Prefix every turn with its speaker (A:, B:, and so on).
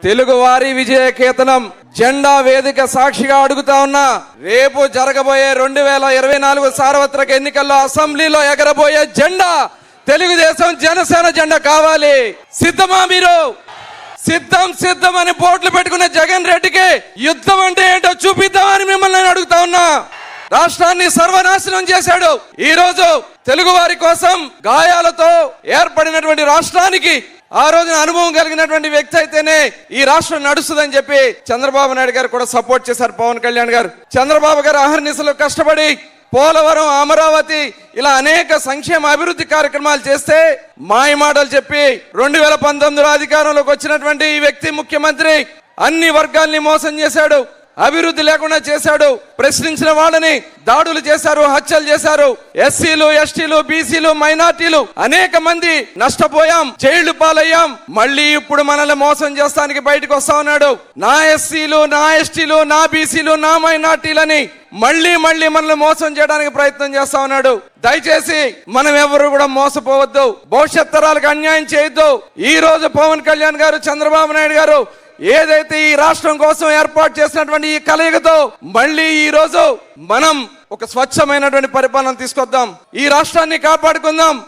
A: తెలుగువారి విజయ కేతనం జెండా వేదిక సాక్షిగా అడుగుతా ఉన్నా రేపు జరగబోయే రెండు వేల ఇరవై నాలుగు సార్వత్రిక ఎన్నికల్లో అసెంబ్లీలో ఎగరబోయే జెండా తెలుగుదేశం జనసేన జెండా కావాలి. సిద్ధమా మీరు? సిద్ధం సిద్ధం అని పోట్లు పెట్టుకున్న జగన్ రెడ్డికి యుద్ధం అంటే ఏంటో చూపిద్దామని మిమ్మల్ని నేను అడుగుతా ఉన్నా. రాష్ట్రాన్ని సర్వనాశనం చేశాడు. ఈ రోజు తెలుగు వారి కోసం గాయాలతో ఏర్పడినటువంటి రాష్ట్రానికి ఆ రోజున అనుభవం కలిగినటువంటి వ్యక్తి అయితేనే ఈ రాష్ట్రం నడుస్తుందని చెప్పి చంద్రబాబు నాయుడు గారు కూడా సపోర్ట్ చేశారు పవన్ కళ్యాణ్ గారు. చంద్రబాబు గారు అహర్నిశలు కష్టపడి పోలవరం అమరావతి ఇలా అనేక సంక్షేమ అభివృద్ధి కార్యక్రమాలు చేస్తే మాయమాటలు చెప్పి రెండు వేల పంతొమ్మిదిలో అధికారంలోకి వచ్చినటువంటి ఈ వ్యక్తి ముఖ్యమంత్రి అన్ని వర్గాల్ని మోసం చేశాడు. అభివృద్ధి లేకుండా చేశాడు. ప్రశ్నించిన వాళ్ళని దాడులు చేశారు హత్యలు చేశారు. ఎస్సీలు ఎస్టీలు బీసీలు మైనార్టీలు అనేక మంది నష్టపోయాం జైళ్ళు పాలయ్యాం. మళ్ళీ ఇప్పుడు మనల్ని మోసం చేస్తానికి బయటకు వస్తా ఉన్నాడు. నా ఎస్సీలు నా ఎస్టీలు నా బీసీలు నా మైనార్టీలని మళ్ళీ మళ్ళీ మనల్ని మోసం చేయడానికి ప్రయత్నం చేస్తా ఉన్నాడు. దయచేసి మనం ఎవరు కూడా మోసపోవద్దు. భవిష్యత్ తరాలకు అన్యాయం చేయొద్దు. ఈ రోజు పవన్ కళ్యాణ్ గారు చంద్రబాబు నాయుడు గారు ఏదైతే ఈ రాష్ట్రం కోసం ఏర్పాటు చేసినటువంటి ఈ కలయికతో మళ్ళీ ఈ రోజు మనం ఒక స్వచ్ఛమైనటువంటి పరిపాలన తీసుకొద్దాం. ఈ రాష్ట్రాన్ని కాపాడుకుందాం.